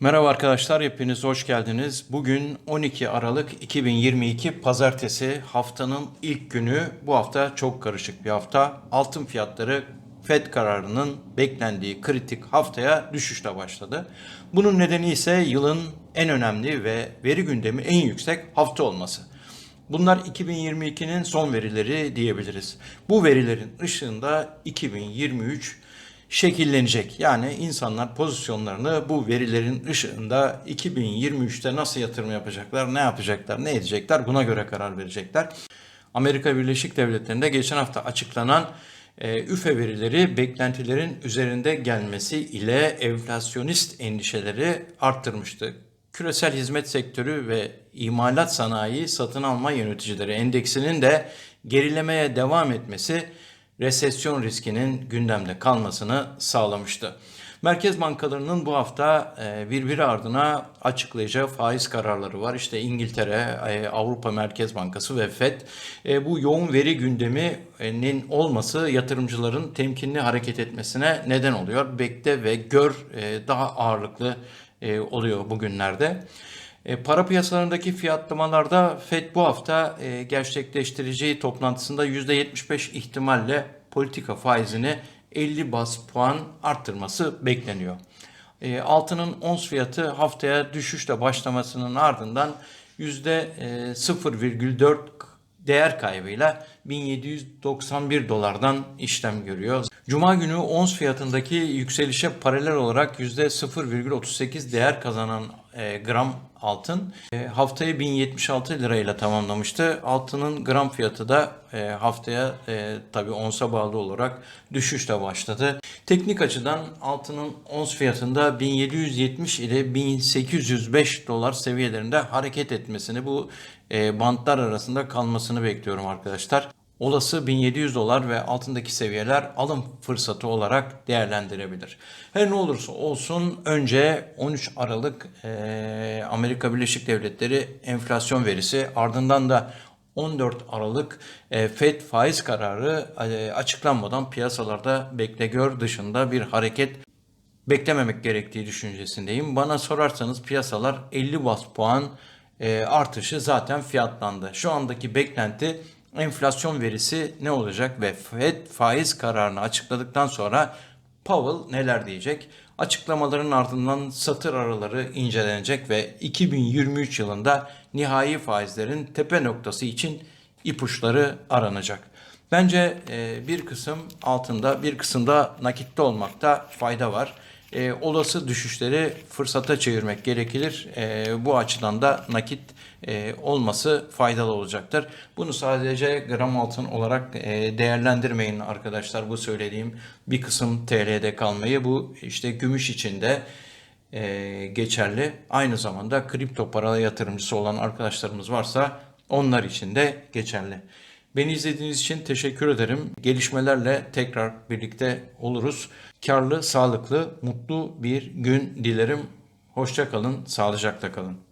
Merhaba arkadaşlar, hepiniz hoş geldiniz. Bugün 12 Aralık 2022 Pazartesi haftanın ilk günü. Bu hafta çok karışık bir hafta. Altın fiyatları FED kararının beklendiği kritik haftaya düşüşle başladı. Bunun nedeni ise yılın en önemli ve veri gündemi en yüksek hafta olması. Bunlar 2022'nin son verileri diyebiliriz. Bu verilerin ışığında 2023 şekillenecek. Yani insanlar pozisyonlarını bu verilerin ışığında 2023'te nasıl yatırım yapacaklar, ne yapacaklar, ne edecekler buna göre karar verecekler. Amerika Birleşik Devletleri'nde geçen hafta açıklanan e, üfe verileri beklentilerin üzerinde gelmesi ile enflasyonist endişeleri arttırmıştı. Küresel hizmet sektörü ve imalat sanayi satın alma yöneticileri endeksinin de gerilemeye devam etmesi resesyon riskinin gündemde kalmasını sağlamıştı. Merkez bankalarının bu hafta e, birbiri ardına açıklayacağı faiz kararları var. İşte İngiltere, e, Avrupa Merkez Bankası ve FED. E, bu yoğun veri gündeminin olması yatırımcıların temkinli hareket etmesine neden oluyor. Bekle ve gör daha ağırlıklı oluyor bugünlerde. Para piyasalarındaki fiyatlamalarda FED bu hafta gerçekleştireceği toplantısında %75 ihtimalle politika faizini 50 bas puan arttırması bekleniyor. Altının ons fiyatı haftaya düşüşle başlamasının ardından %0,4 değer kaybıyla 1791 dolardan işlem görüyor. Cuma günü ons fiyatındaki yükselişe paralel olarak %0,38 değer kazanan e, gram altın e, haftayı 1076 lirayla tamamlamıştı. Altının gram fiyatı da e, haftaya tabi onsa bağlı olarak düşüşle başladı. Teknik açıdan altının ons fiyatında 1770 ile 1805 dolar seviyelerinde hareket etmesini bu e, bantlar arasında kalmasını bekliyorum arkadaşlar olası 1700 dolar ve altındaki seviyeler alım fırsatı olarak değerlendirebilir. Her ne olursa olsun önce 13 Aralık e, Amerika Birleşik Devletleri enflasyon verisi ardından da 14 Aralık e, FED faiz kararı e, açıklanmadan piyasalarda bekle gör dışında bir hareket beklememek gerektiği düşüncesindeyim. Bana sorarsanız piyasalar 50 bas puan e, artışı zaten fiyatlandı. Şu andaki beklenti enflasyon verisi ne olacak ve Fed faiz kararını açıkladıktan sonra Powell neler diyecek? Açıklamaların ardından satır araları incelenecek ve 2023 yılında nihai faizlerin tepe noktası için ipuçları aranacak. Bence e, bir kısım altında bir kısımda nakitte olmakta fayda var. E, olası düşüşleri fırsata çevirmek gerekir. E, bu açıdan da nakit e, olması faydalı olacaktır. Bunu sadece gram altın olarak e, değerlendirmeyin arkadaşlar. Bu söylediğim bir kısım TL'de kalmayı bu işte gümüş içinde e, geçerli. Aynı zamanda kripto para yatırımcısı olan arkadaşlarımız varsa onlar için de geçerli. Beni izlediğiniz için teşekkür ederim. Gelişmelerle tekrar birlikte oluruz. Karlı, sağlıklı, mutlu bir gün dilerim. Hoşça kalın, sağlıcakla kalın.